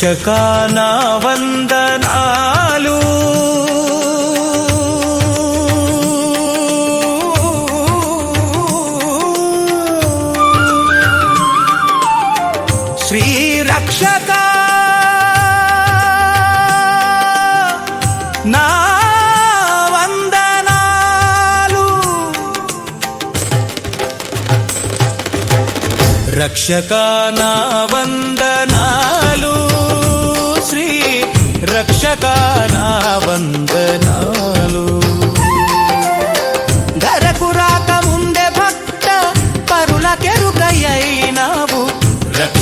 దశకానా వందనాలు శ్రీరక్షక నా వందనాలు నా వంద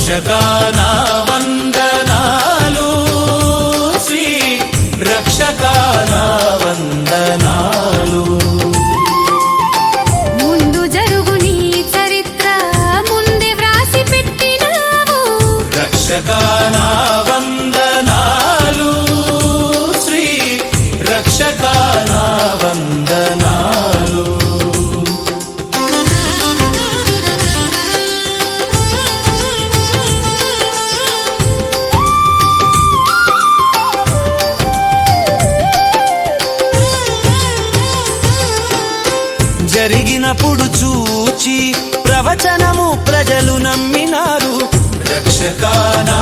పోషకానా காண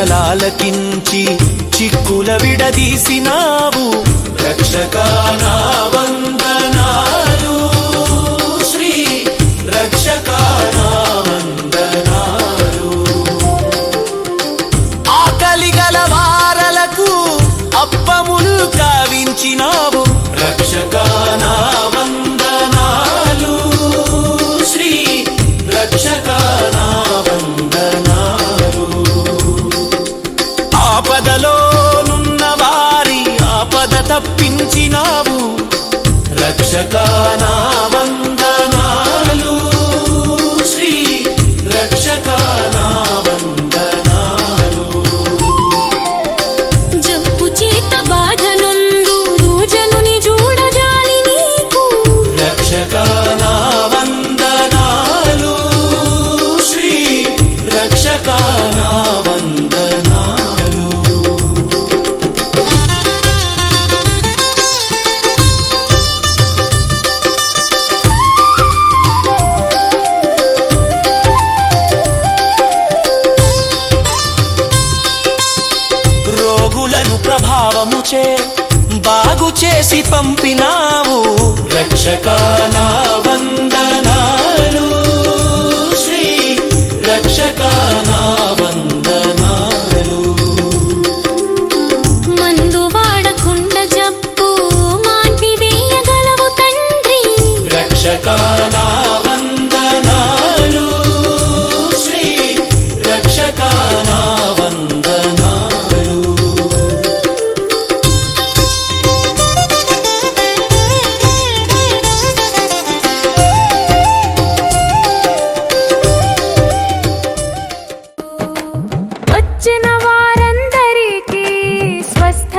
వచనాలకించి చిక్కుల విడదీసినావు. రక్షకానావ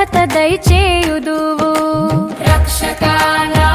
అర్హత దయచేయుదువు రక్షకాలా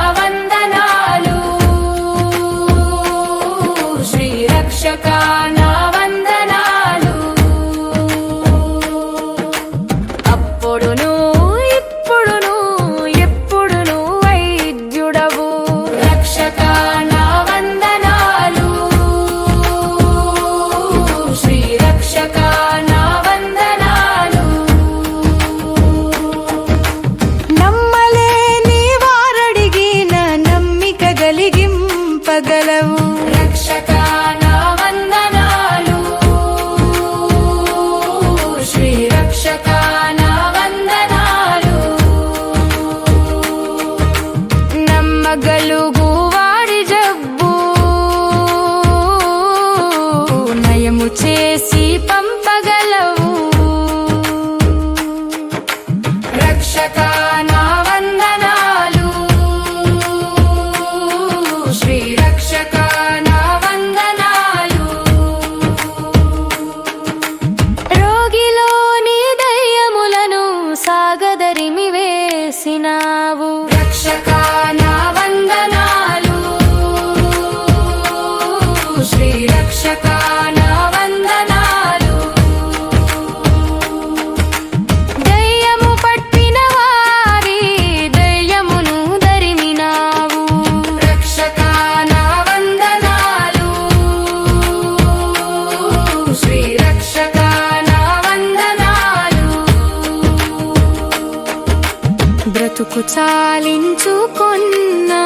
బ్రతుకు చాలించుకొన్నా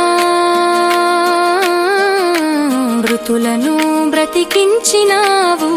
మృతులను బ్రతికించినావు.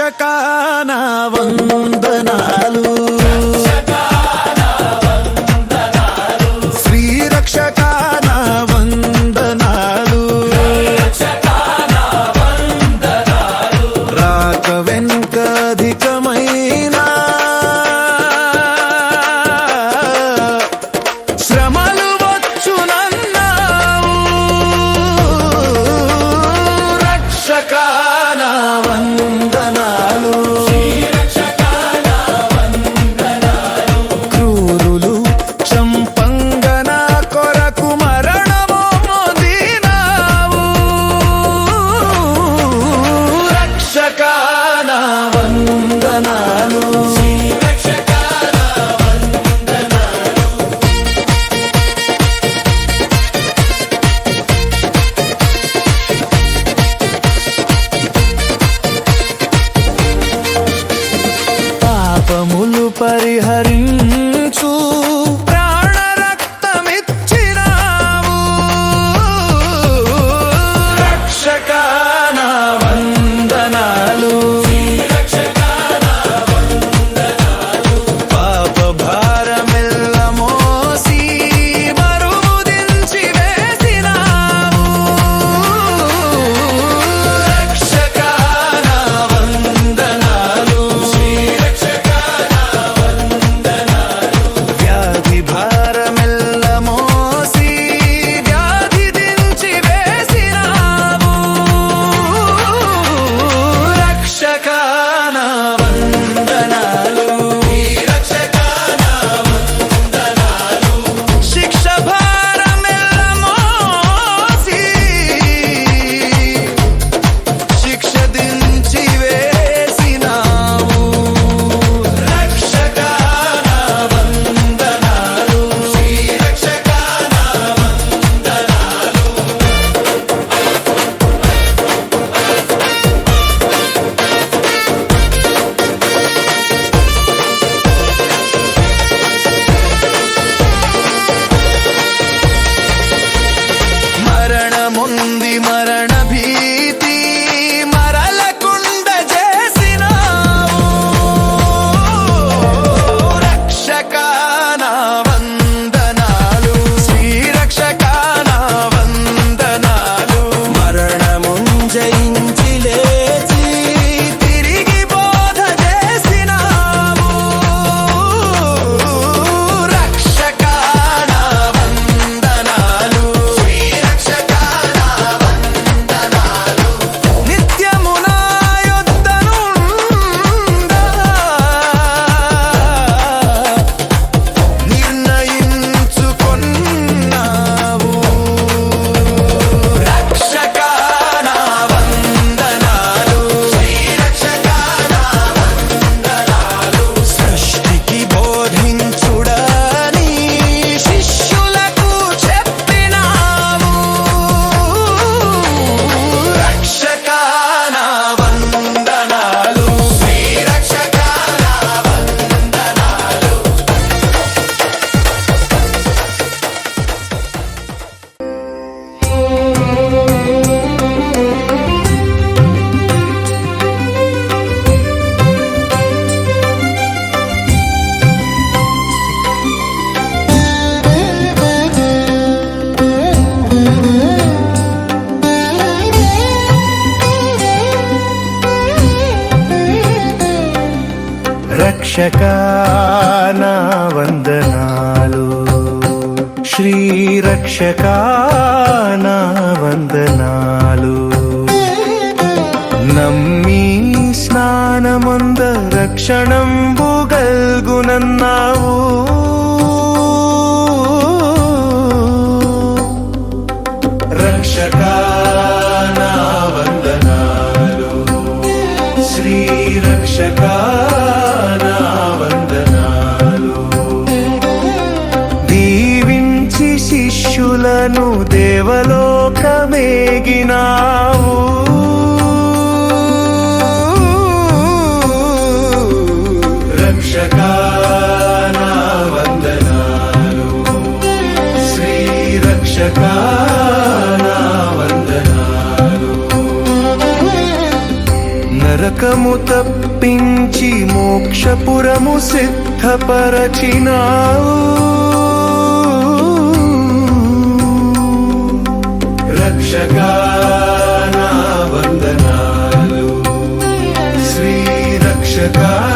రక్షకాన వందనాలు. checa. మనుషులను దేవలోకమేగినావు. రక్షకా వందనాలు. శ్రీ నరకము తప్పించి మోక్షపురము సిద్ధపరచినావు. రక్షగా నా వందనాలు. శ్రీ రక్షగా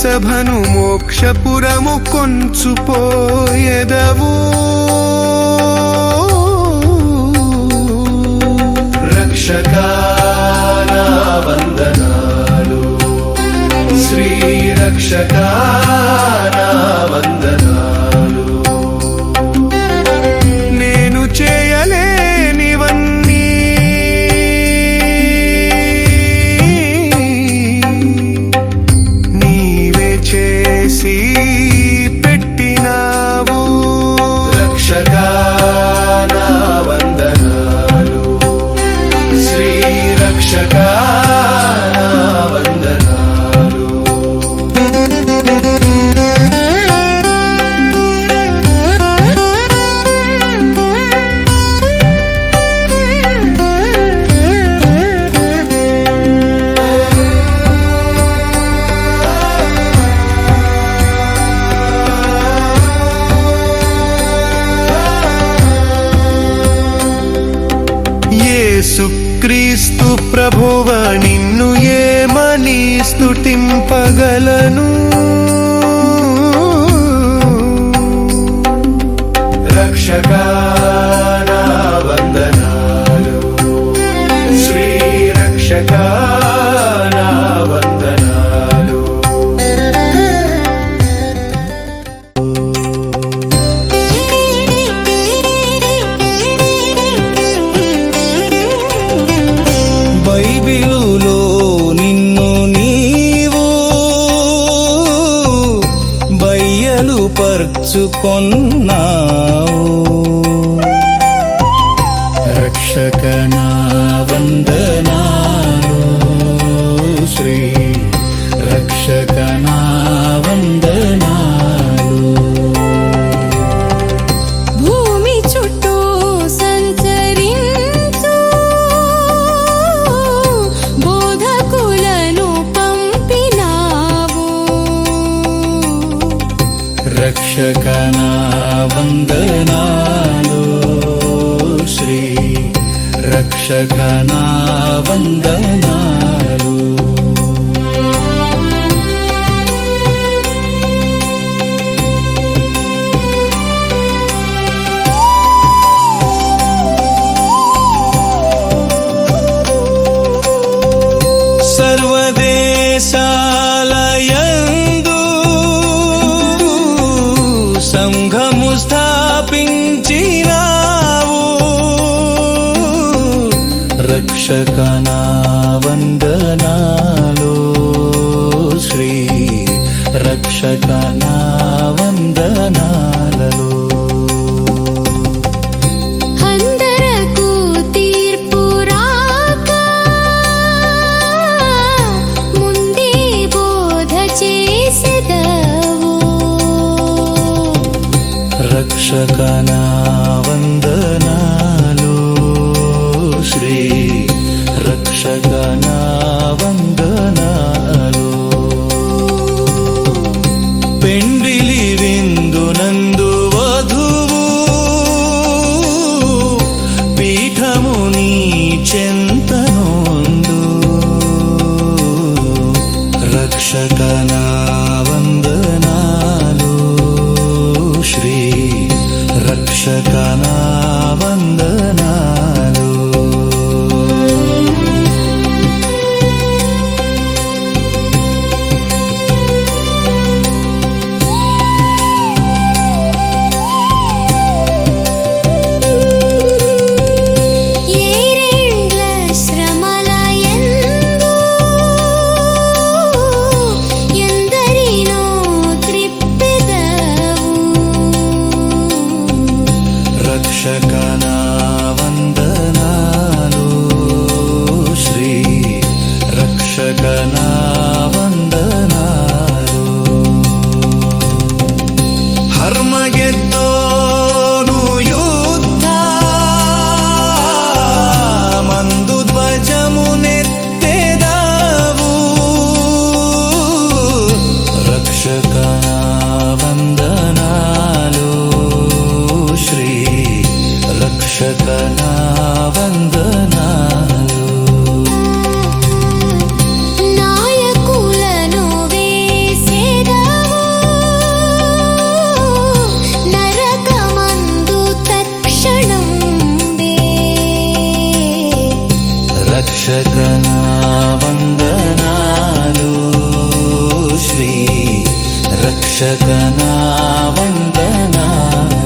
సభను మోక్షపురము కొంచుపోయెదవు. రక్షకానా వందనాలు శ్రీ రక్షకానా వందనాలు కొంచె సర్వదేశాలయందు సంఘము స్థాపించినావు. రక్షకనా వందనాలో రక్షకనా వందనాలు శ్రీ రక్షక రక్షకనా వందనాలు శ్రీ రక్షకనా రక్షకనా వందనాలు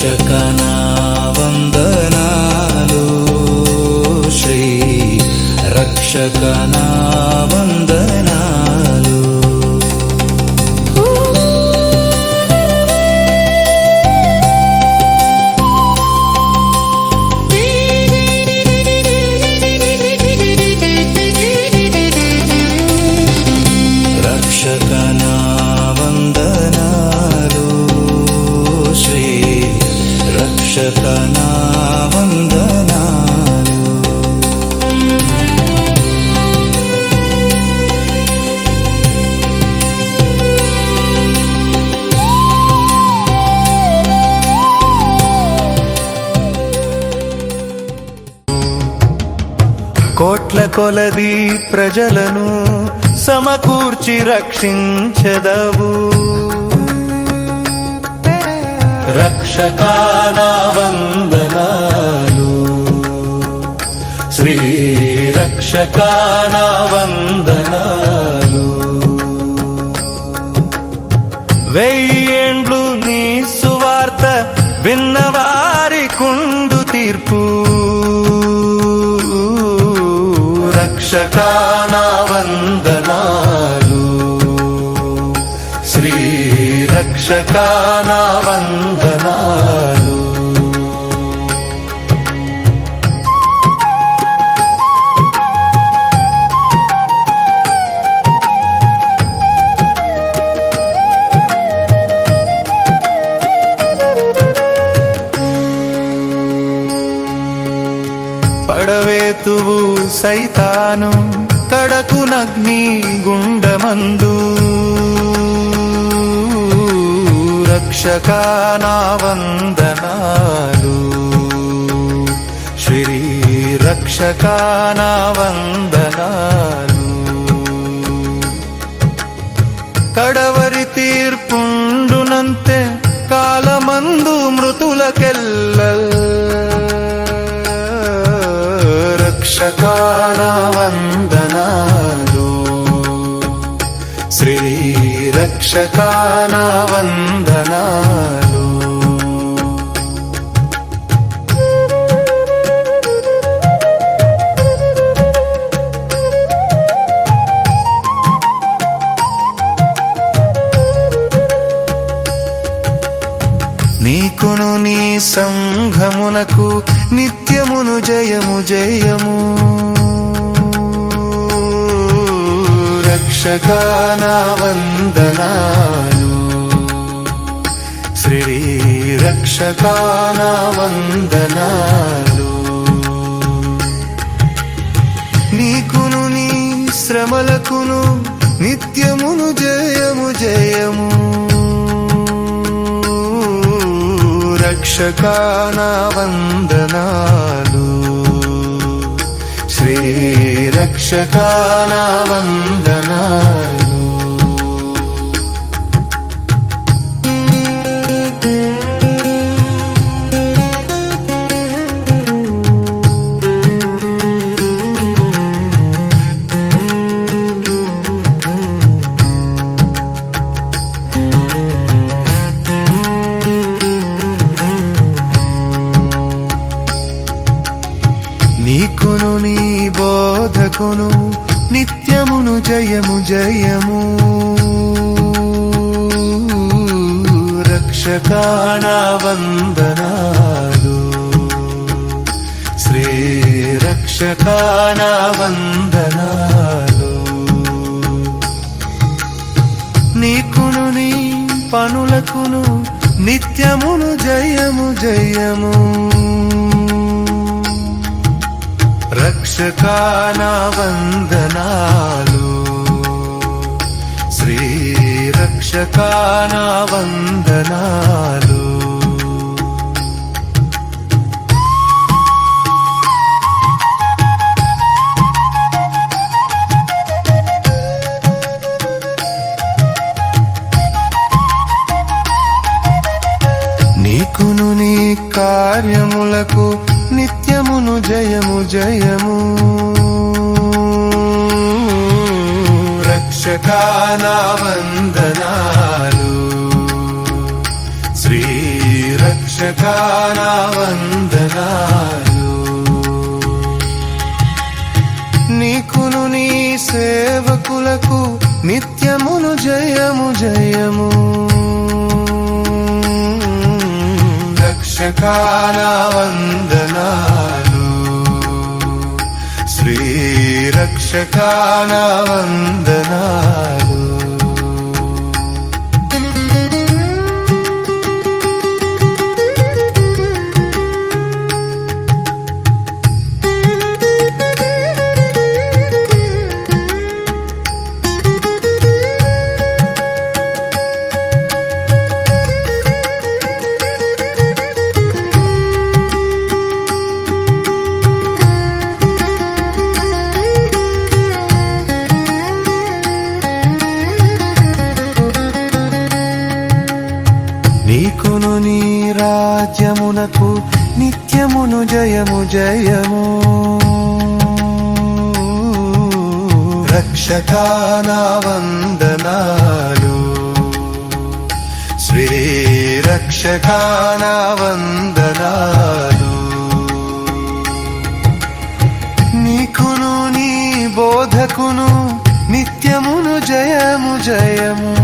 రక్షకనా వందనాలు శ్రీ రక్షకనా కొలది ప్రజలను సమకూర్చి రక్షించదవు. రక్షకానా వందనాలు శ్రీ రక్ష రక్షకానా వందనాలు వెయ్యేండ్లు నీ సువార్త విన్నవారి కుండు తీర్పు. రక్షకానా వందనాలు శ్రీ రక్షకానా వందనాలు సైతాను కడకునగ్ని గుండమందు. రక్షకానా వందనాలు. శ్రీ రక్షకానా వందనాలు. కడవరి తీర్పుండునంతే కాలమందు మృతులకెల్ల రక్షకాణ వందనాలు శ్రీ రక్షకాణ వందనాలు నీకును నీ సంఘమునకు నిత్యమును జయము జయము. రక్షకానా వందనాలు. శ్రీ రక్షకానా వందనాలు. నీకును నీ శ్రమలకును నిత్యమును జయము జయము. రక్షకానా వందనాలు శ్రీ రక్షకానా వందనాలు జయము జయము. రక్షకాణ వందనాలు. శ్రీ రక్షకాణ వందనాలు. నీకును నీ పనులకును నిత్యమును జయము జయము. రక్షకానా వందనాలు. రక్షకానా వందనాలు. జయము. జయము రక్షకానా వందనాలు. శ్రీ రక్షకానా వందనాలు. నీకును నీ బోధకును నిత్యమును జయము జయము.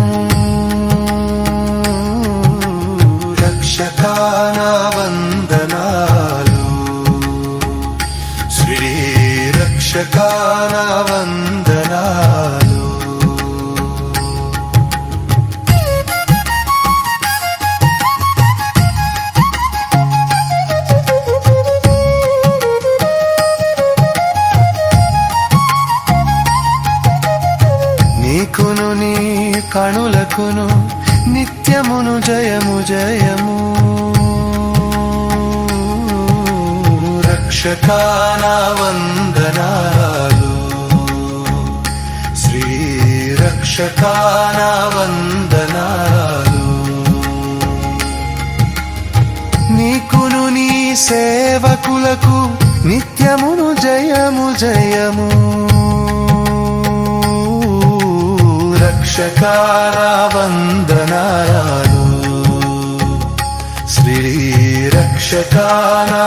రక్షకానా రక్షకారా వందనాలు శ్రీ రక్షకారా